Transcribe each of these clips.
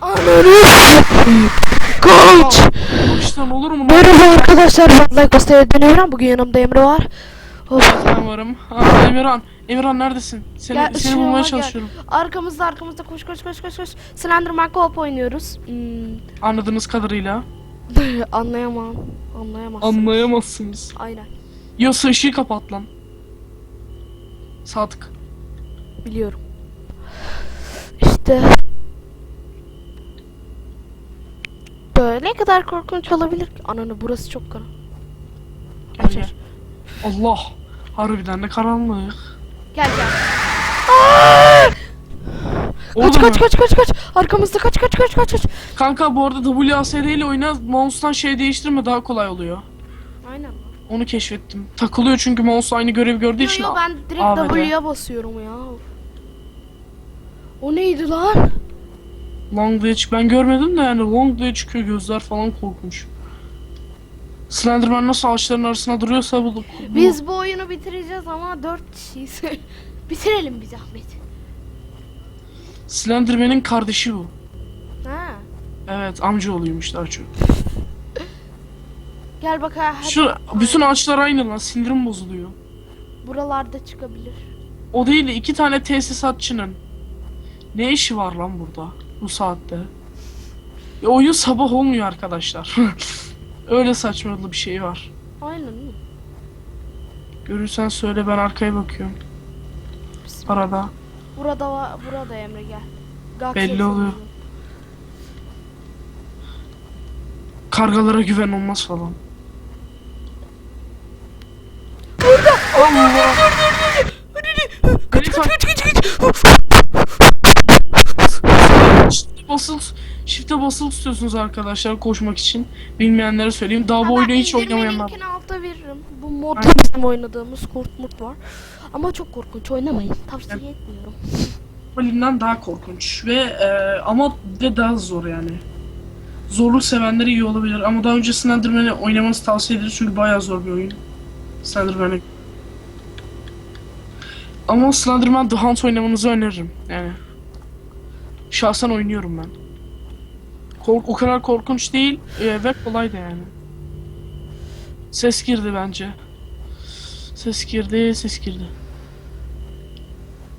Allah! Koç. İşte olur mu? Merhaba arkadaşlar ben Lagos TV'den Emre. Bugün yanımda Emre var. Of. Ben varım. Aa, Emirhan. Emirhan neredesin? Seni, Gel, seni bulmaya gel. çalışıyorum. Arkamızda arkamızda koş koş koş koş koş. Slenderman co-op oynuyoruz. Hmm. Anladığınız kadarıyla. Anlayamam. Anlayamazsın. Anlayamazsınız. Aynen. Yosa ışığı kapat lan. Sadık. Biliyorum. İşte. Böyle kadar korkunç olabilir ki. Ananı burası çok karanlık. Gel Aç, gel. aç. Allah. Harbiden de karanlık. Gel gel. Kaç kaç mı? kaç kaç kaç. Arkamızda kaç kaç kaç kaç kaç. Kanka bu arada WASD ile oyna mouse'dan şey değiştirme daha kolay oluyor. Aynen. Onu keşfettim. Takılıyor çünkü mouse aynı görevi gördüğü Yo, için. yo, ben direkt ABD. W'ye basıyorum ya. O neydi lan? Long diye çık. Ben görmedim de yani long diye çıkıyor gözler falan korkunç. Slenderman nasıl ağaçların arasında duruyorsa bu, bu Biz bu oyunu bitireceğiz ama 4 kişiyiz. Bitirelim bir zahmet. Slenderman'in kardeşi bu. Ha. Evet amca oluyormuş daha çok. Gel bak ha. hadi. Şu bütün ağaçlar aynı lan sindirim bozuluyor. Buralarda çıkabilir. O değil de iki tane tesisatçının ne işi var lan burada bu saatte? E, oyun sabah olmuyor arkadaşlar. Öyle saçmalı bir şey var. Aynen mi? Görürsen söyle ben arkaya bakıyorum. Arada. Burada var, burada Emre gel. Gak Belli oluyor. Kargalara güven olmaz falan. Beni tak- basılı tutuyorsunuz arkadaşlar koşmak için. Bilmeyenlere söyleyeyim. Daha bu oyunu ben hiç oynamayanlar. linkini altta veririm. Bu modda bizim oynadığımız kurt murt var. Ama çok korkunç oynamayın. Tavsiye etmiyorum. Bölümden daha korkunç ve e, ama de daha zor yani. Zorluk sevenleri iyi olabilir ama daha önce Slenderman'i oynamanızı tavsiye ederiz çünkü bayağı zor bir oyun. Slenderman'e. Ama Slenderman The Hunt oynamanızı öneririm yani. Şahsen oynuyorum ben. Kork o kadar korkunç değil e, ve kolay da yani. Ses girdi bence. Ses girdi, ses girdi.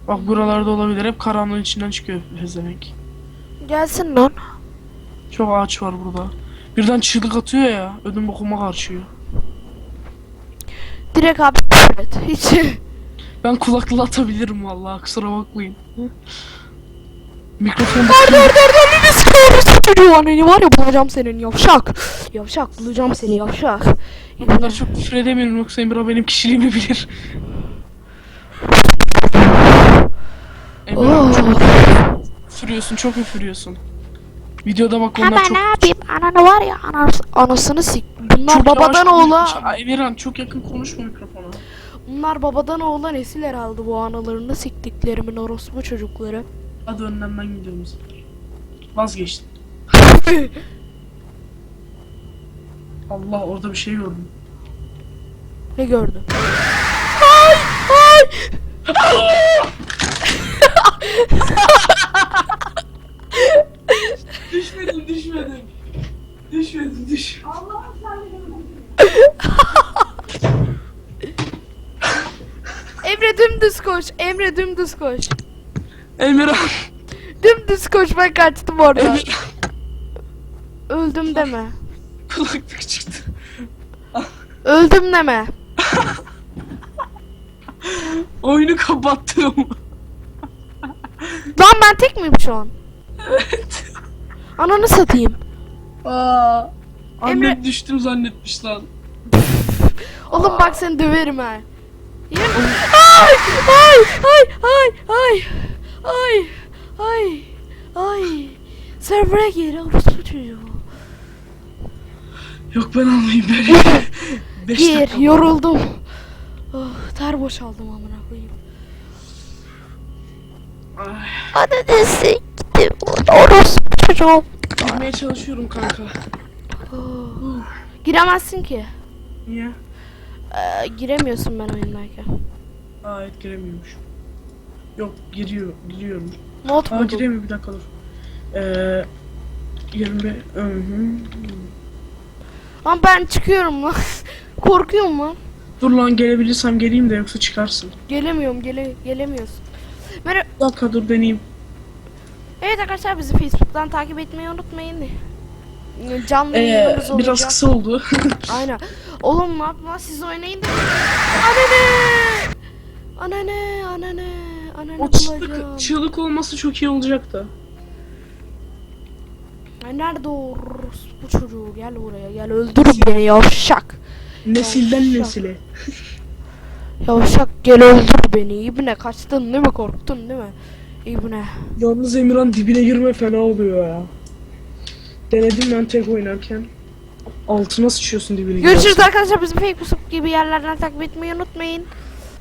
Bak buralarda olabilir. Hep karanlığın içinden çıkıyor pezevenk. Gelsin lan. Çok ağaç var burada. Birden çığlık atıyor ya. Ödüm bokuma karşıyor. Direkt abi evet. Hiç. Ben kulaklığı atabilirim vallahi kusura bakmayın. Mikrofon Dur dur dur dur çocuğu anneni var ya bulacağım senin yavşak. Yavşak bulacağım seni yavşak. Bu kadar çok küfür edemiyorum yoksa Emrah benim kişiliğimi bilir. Emrah çok üfürüyorsun, çok üfürüyorsun. Videoda bak onlar ben çok... ne yapayım? Ananı var ya anas anasını sik. Bunlar çok babadan Ay, Emirhan çok yakın konuşma mikrofona. Bunlar babadan oğula nesil herhalde bu analarını siktiklerimin orospu çocukları. Hadi önden ben gidiyorum bu Vazgeçtim. Allah orada bir şey gördüm. Ne gördün? Ay ay. Düşmedim, düşmedim. Düşmedim, düş. Emre dümdüz koş. Emre dümdüz koş. Emirhan. Dümdüz koş ben kaçtım orada. Emirhan. Öldüm deme. Kulaklık çıktı. Öldüm deme. Oyunu kapattım. Lan ben tek miyim şu an? Evet. Ananı satayım. Aa. Annem Emre- düştüm zannetmiş lan. Oğlum bak seni döverim ha. Ay ay ay ay ay ay ay ay Server'a gir orospu çocuğu. Yok ben almayayım beni. Beş Gir yoruldum. Oh, ter boşaldım amına koyayım. Ay, Ananı siktim orospu çocuğu. Girmeye çalışıyorum kanka. Oh. Giremezsin ki. Niye? Ee, giremiyorsun ben oyundayken. Aa evet giremiyormuş. Yok giriyor, giriyorum. Not Aa buldum. giremiyor bir dakika dur. Ee, 25. Hı hı. Lan ben çıkıyorum lan. Korkuyorum lan. Dur lan gelebilirsem geleyim de yoksa çıkarsın. Gelemiyorum gele gelemiyorsun. Merhaba. Bir dakika dur deneyeyim. Evet arkadaşlar bizi Facebook'tan takip etmeyi unutmayın. Canlı Ee, yayınımız olacak. biraz kısa oldu. Aynen. Oğlum ne yapma siz oynayın da. Anane! Anane, anane, anane o çığlık, çığlık olması çok iyi olacaktı. Nerede o bu çocuğu? Gel buraya gel öldür beni yavşak. Nesilden Yavşak. nesile. Yavşak gel öldür beni. İbne kaçtın değil mi? Korktun değil mi? İbne. Yalnız Emirhan dibine girme fena oluyor ya. Denedim ben tek oynarken. Altına sıçıyorsun dibine Görüşürüz arkadaşlar. Bizi Facebook gibi yerlerden takip etmeyi unutmayın.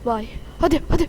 Bye. Hadi hadi.